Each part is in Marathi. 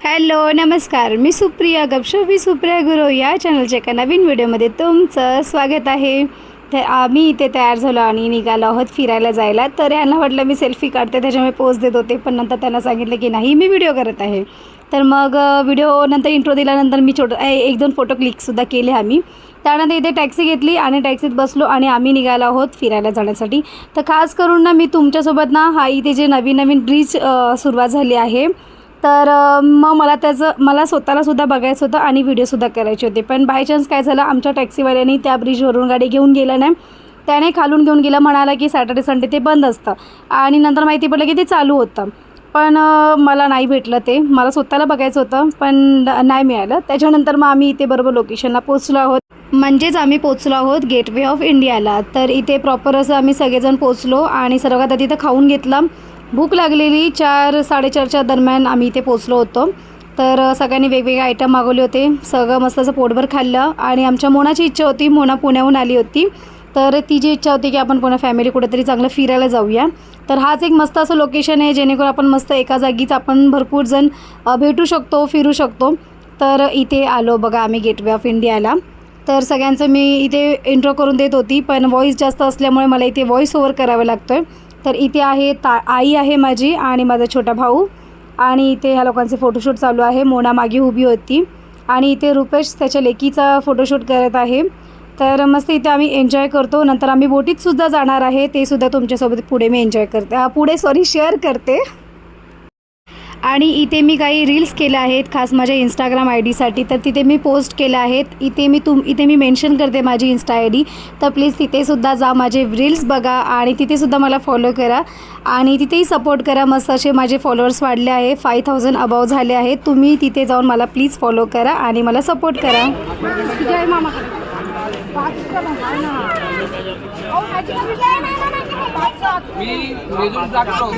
हॅलो नमस्कार. मी सुप्रिया गपशो मी सुप्रिया गुरु या चॅनलच्या एका नवीन व्हिडिओमध्ये तुमचं स्वागत आहे. तर आम्ही इथे तयार झालो आणि निघालो आहोत फिरायला जायला. तर यांना वाटलं मी सेल्फी काढते त्याच्यामुळे पोज देत होते पण नंतर त्यांना सांगितलं की नाही मी व्हिडिओ करत आहे. तर मग व्हिडिओ नंतर इंट्रो दिल्यानंतर मी छोटं एक दोन फोटो क्लिकसुद्धा केले आम्ही. त्यानंतर इथे टॅक्सी घेतली आणि टॅक्सीत बसलो आणि आम्ही निघालो आहोत फिरायला जाण्यासाठी. तर खास करून ना मी तुमच्यासोबत ना हा इथे जे नवीन नवीन ब्रिज सुरुवात झाली आहे. तर मग मला त्याचं मला स्वतःलासुद्धा बघायचं होतं आणि व्हिडिओसुद्धा करायचे होते. पण बाय चान्स काय झालं आमच्या टॅक्सीवाल्याने त्या ब्रिजवरून गाडी घेऊन गेलं नाही. त्याने खालून घेऊन गेला म्हणाला की सॅटर्डे संडे ते बंद असतं. आणि नंतर माहिती पडलं की ते चालू होतं. पण मला नाही भेटलं ते. मला स्वतःला बघायचं होतं पण नाही मिळालं. त्याच्यानंतर मग आम्ही इथे बरोबर लोकेशनला पोचलो आहोत. म्हणजेच आम्ही पोचलो आहोत गेटवे ऑफ इंडियाला तर इथे प्रॉपर असं आम्ही सगळेजण पोचलो आणि सर्वात आधी तिथं खाऊन घेतलं. भूक लागलेली चार साडेचारच्या दरम्यान आम्ही इथे पोचलो होतो. तर सगळ्यांनी वेगवेगळे आयटम मागवले होते. सगळं मस्त असं पोटभर खाल्लं आणि आमच्या मोनाची इच्छा होती. मोना पुण्याहून आली होती. तर तिची इच्छा होती की आपण पुन्हा फॅमिली कुठेतरी चांगलं फिरायला जाऊया. तर हाच एक मस्त असं लोकेशन आहे जेणेकरून आपण मस्त एका जागीच आपण भरपूर जण भेटू शकतो फिरू शकतो. तर इथे आलो बघा आम्ही गेटवे ऑफ इंडियाला तर सगळ्यांचं मी इथे इंट्रो करून देत होती पण व्हॉईस जास्त असल्यामुळे मला इथे व्हॉईस ओव्हर करावा लागतो आहे तर इथे आहे ता आई आहे माझी आणि माझा छोटा भाऊ. आणि इथे ह्या लोकांचे फोटोशूट चालू आहे. मोना मागे उभी होती. आणि इथे रुपेश त्याच्या लेकीचा फोटोशूट करत आहे. तर मस्त इथे आम्ही एन्जॉय करतो. नंतर आम्ही बोटीतसुद्धा जाणार आहे. ते सुद्धा तुमच्यासोबत पुढे मी एन्जॉय करते. हा, पुढे सॉरी शेअर करते. आणि इथे मी काही रील्स केल्या आहेत खास माझ्या इंस्टाग्राम आय डीसाठी तर तिथे मी पोस्ट केल्या आहेत. इथे मी तुम इथे मी मेन्शन करते माझी इन्स्टा आय डी तर प्लीज तिथेसुद्धा जा माझे रील्स बघा आणि तिथेसुद्धा मला फॉलो करा. आणि तिथेही सपोर्ट करा. मस्त असे माझे फॉलोअर्स वाढले आहे. फाय थाउजंड अबाव झाले आहेत. तुम्ही तिथे जाऊन मला प्लीज फॉलो करा आणि मला सपोर्ट करा. जय मामा. मी मेजून टाकतो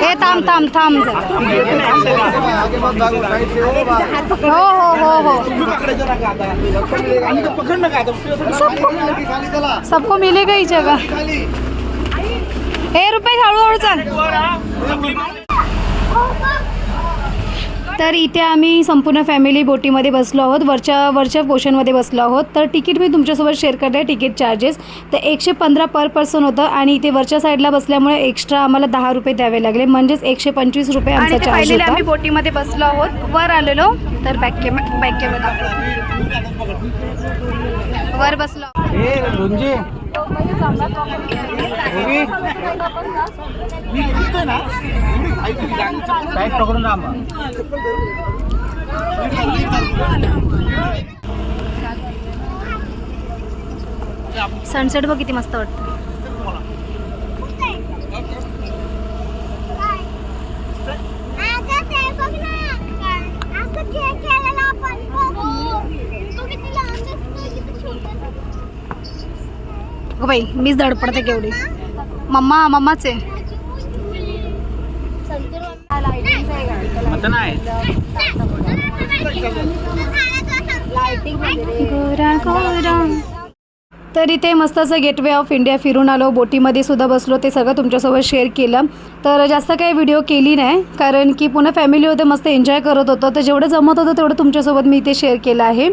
हे थांब थांब थांब. हो हो हो हो. सबको सबको मिलेगा ही जगह. हे रुपये हळूहळू चाल. तर इथे आम्ही संपूर्ण फॅमिली बोटीमध्ये बसलो आहोत. वरच्या वरच्या पोर्शनमध्ये बसलो आहोत. तर तिकीट मी तुमच्यासोबत शेअर करते. तिकीट चार्जेस तर एकशे पंधरा पर पर्सन होतं आणि इथे वरच्या साईडला बसल्यामुळे एक्स्ट्रा आम्हाला दहा रुपये द्यावे लागले. म्हणजेच एकशे पंचवीस रुपये आमचा चार्ज होता. आम्ही बोटीमध्ये बसलो आहोत. वर आलेलो. तर बॅक कॅमे बॅक वर बसलो. सनसेट बघ किती मस्त वाटतं अगं बाई मीच धडपडते केवढी. मम्मा मम्माच आहे. तर इथे मस्त असं गेटवे ऑफ इंडिया फिरून आलो. बोटीमध्ये सुद्धा बसलो. ते सगळं तुमच्यासोबत शेअर केलं. तर जास्त काही व्हिडिओ केली नाही कारण की पुन्हा फॅमिली होते मस्त एन्जॉय करत होतो. तर जेवढं जमत होतं तेवढं तुमच्यासोबत मी इथे शेअर केलं आहे.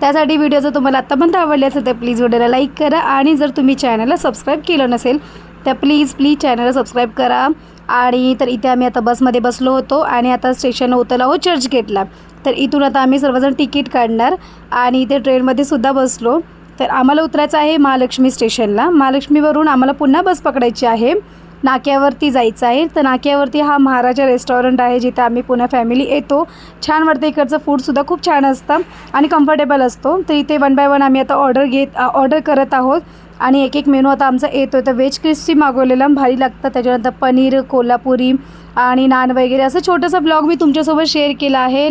त्यासाठी व्हिडिओ जर तुम्हाला आत्तापर्यंत आवडले असेल तर प्लीज व्हिडिओला लाईक करा. आणि जर तुम्ही चॅनलला सबस्क्राईब केलं नसेल तर प्लीज प्लीज चॅनलला सबस्क्राईब करा. आणि तर इथे आम्ही आता बसमध्ये बसलो होतो आणि आता स्टेशनला उतरला आहोत चर्चगेटला तर इथून आता आम्ही सर्वजण तिकीट काढणार. आणि इथे ट्रेनमध्ये सुद्धा बसलो. तर आम्हाला उतरायचं आहे महालक्ष्मी स्टेशनला महालक्ष्मीवरून आम्हाला पुन्हा बस पकडायची आहे. नाक्यावरती जायचं आहे. तर नाक्यावरती हा महाराजा रेस्टॉरंट आहे जिथे आम्ही पुन्हा फॅमिली येतो. छान वाटतं इकडचं फूडसुद्धा खूप छान असतं आणि कम्फर्टेबल असतो. तर इथे वन बाय वन आम्ही आता ऑर्डर घेत ऑर्डर करत आहोत. आणि एक एक मेनू आता आमचा येतो आहे तर व्हेज क्रिस्पी मागवलेला भारी लागतं. त्याच्यानंतर पनीर कोल्हापुरी आणि नान वगैरे. असं छोटंसं ब्लॉग मी तुमच्यासोबत शेअर केला आहे.